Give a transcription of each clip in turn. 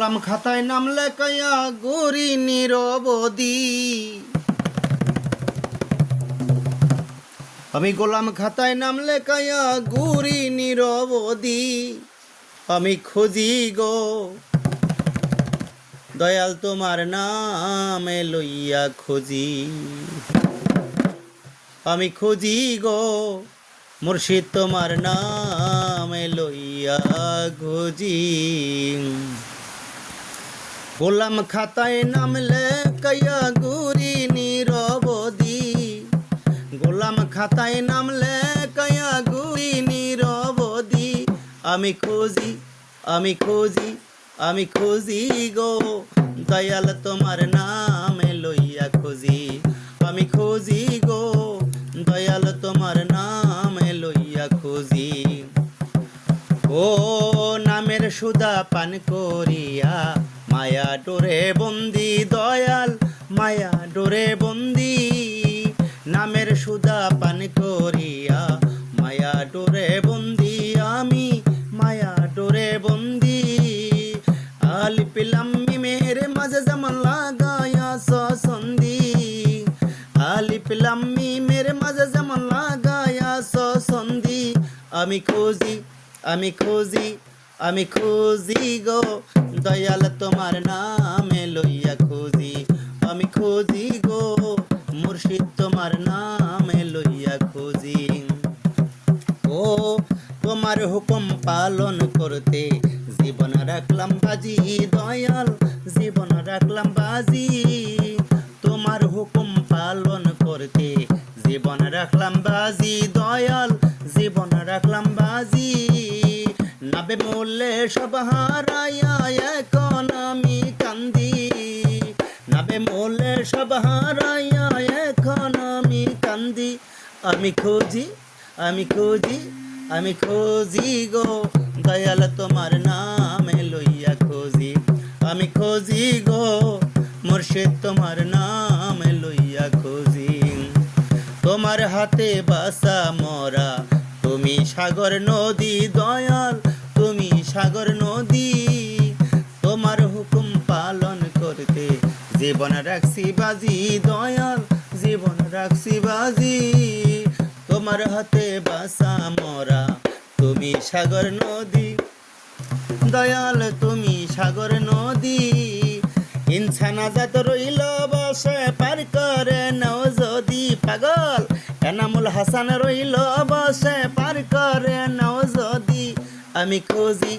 গোলাম খাতায় নাম লেখাইয়া গরি নিরবদি আমি গোলাম খাতায় নাম লেখাইয়া গুরি নিরবদি আমি খুঁজি গো, দয়াল তোমার নামে লইয়া খুঁজি। আমি খুঁজি গো, মুর্শিদ তোমার নামে লইয়া খুঁজি। গোলাম খাতায় নাম লেখাইয়া গুরি নিরবদি গোলাম খাতায় নাম লেখাইয়া গুরি নিরবদি আমি খুঁজি আমি খুঁজি আমি খুঁজি গো। দয়াল তোমার নামে লইয়া খুঁজি। আমি খুঁজি গো, দয়াল তোমার নামে লইয়া খুঁজি। ও নামের সুদা পান করিয়া মায়া ডোরে বন্দি দয়াল, মায়া ডোরে বন্দি, নামের সুদা পান করিয়া। মায়া ডোরে বন্দি আমি, মায়া ডোরে বন্দি। আলি পিলাম মিমের মাঝে যেমন লাগায়া সন্দি আলি পিলাম মিমের মাঝে যেমন লাগায়া সন্দি আমি খুঁজি আমি খুঁজি আমি খুঁজি গো, দয়াল তোমার নামে লইয়া খুঁজি। আমি খুঁজি গো, মুর্শিদ তোমার নামে লইয়া খুঁজি। ও, তোমার হুকুম পালন করতে জীবন রাখলাম বাজি, দয়াল, জীবন রাখলাম বাজি। তোমার হুকুম পালন করতে জীবন রাখলাম বাজি, দয়াল নাবে সব হারাইয়া আমি কান্দি। নাবে মূল্যে সব হারাইয়া এখন আমি কান্দি। আমি খুঁজি আমি খুঁজি আমি খুঁজি গো। দয়াল তোমার নামে লইয়া খুঁজি। আমি খুঁজি গো, মুর্শিদ তোমার নামে লইয়া খুঁজি। তোমার হাতে বাসা মরা, তুমি সাগর নদী দয়াল। সাগর নদী, তোমার হুকুম পালন করতে। জীবন রাখছি বাজি, দয়াল, জীবন রাখছি বাজি। তোমার হাতে বাসা মরা, তুমি সাগর নদী। দয়াল, তুমি সাগর নদী। ইনসানা জাত রইল, বসে পার করে নাও যদি পাগল। এনামুল হাসান রইল, বসে পার আমি খুঁজি,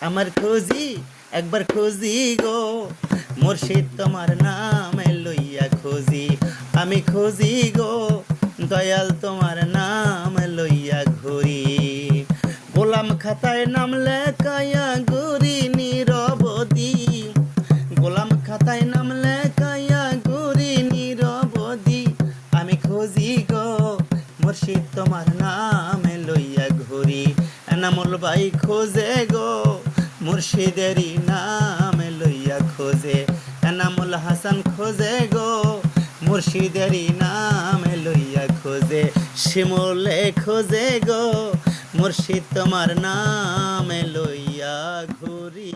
আমার খুঁজি, একবার খুঁজি গো। মুর্শিদ তোমার নাম লইয়া খুঁজি, আমি খুঁজি গো। দয়াল তোমার নাম লইয়া ঘুরি। গোলাম খাতায় নাম লেখায়া গুরি এনামুল ভাই খোঁজে গো, মুর্শিদেরই নামে লইয়া খোঁজে। এনামুল হাসান খোঁজে গো, মুর্শিদেরই নামে লইয়া খোঁজে। শিমুলে খোঁজে গো, মুর্শিদ তোমার নামে লইয়া ঘুরি